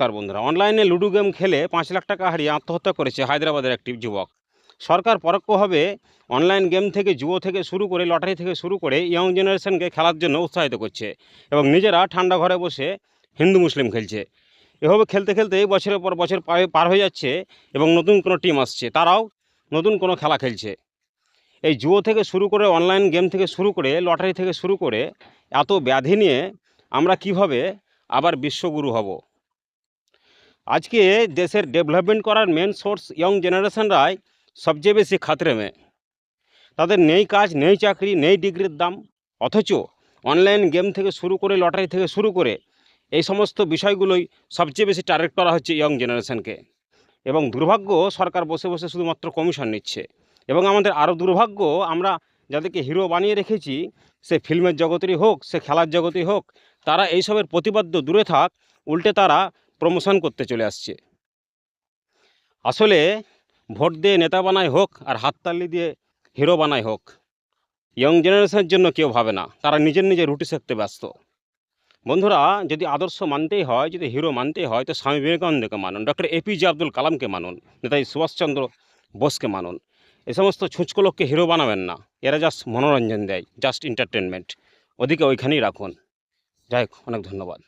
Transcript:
নমস্কার বন্ধুরা। অনলাইনে লুডো গেম খেলে পাঁচ লাখ টাকা হারিয়ে আত্মহত্যা করেছে হায়দ্রাবাদের একটি যুবক। সরকার পরোক্ষভাবে অনলাইন গেম থেকে জুয়ো থেকে শুরু করে, লটারি থেকে শুরু করে ইয়ং জেনারেশনকে খেলার জন্য উৎসাহিত করছে এবং নিজেরা ঠান্ডা ঘরে বসে হিন্দু মুসলিম খেলছে। এভাবে খেলতে খেলতে বছরের পর বছর পার হয়ে যাচ্ছে এবং নতুন কোনো টিম আসছে। তারাও নতুন কোনো খেলা খেলছে। এই জুয়ো থেকে শুরু করে, অনলাইন গেম থেকে শুরু করে, লটারি থেকে শুরু করে এত ব্যাধি নিয়ে আমরা কীভাবে আবার বিশ্বগুরু হব? আজকে দেশের ডেভেলপমেন্ট করার মেন সোর্স ইয়ং জেনারেশনরাই সবচেয়ে বেশি খাতরে মে তাদের নেই কাজ, নেই চাকরি, নেই ডিগ্রির দাম, অথচ অনলাইন গেম থেকে শুরু করে লটারি থেকে শুরু করে এই সমস্ত বিষয়গুলোই সবচেয়ে বেশি টার্গেট করা হচ্ছে ইয়ং জেনারেশনকে এবং দুর্ভাগ্য সরকার বসে বসে শুধুমাত্র কমিশন নিচ্ছে। এবং আমাদের আরও দুর্ভাগ্য, আমরা যাদেরকে হিরো বানিয়ে রেখেছি, সে ফিল্মের জগতেরই হোক, সে খেলার জগতেই হোক, তারা এইসবের প্রতিবাদ্য দূরে থাক, উল্টে তারা প্রমোশন করতে চলে আসছে। আসলে ভোট দিয়ে নেতা বানায় হোক আর হাততালি দিয়ে হিরো বানায় হোক ইয়ং জেনারেশনের জন্য কেউ ভাবে না, তারা নিজের নিজের রুটি সেঁকতে ব্যস্ত। বন্ধুরা, যদি আদর্শ মানতেই হয়, যদি হিরো মানতেই হয়, তো স্বামী বিবেকানন্দকে মানুন ডক্টর এপিজে আব্দুল কালামকে মানুন, নেতাজি সুভাষচন্দ্র বোসকে মানুন। এ সমস্ত ছুঁচকো লোককে হিরো বানাবেন না, এরা জাস্ট মনোরঞ্জন দেয় জাস্ট এন্টারটেনমেন্ট ওদিকে ওইখানেই রাখুন। যাই হোক, অনেক ধন্যবাদ।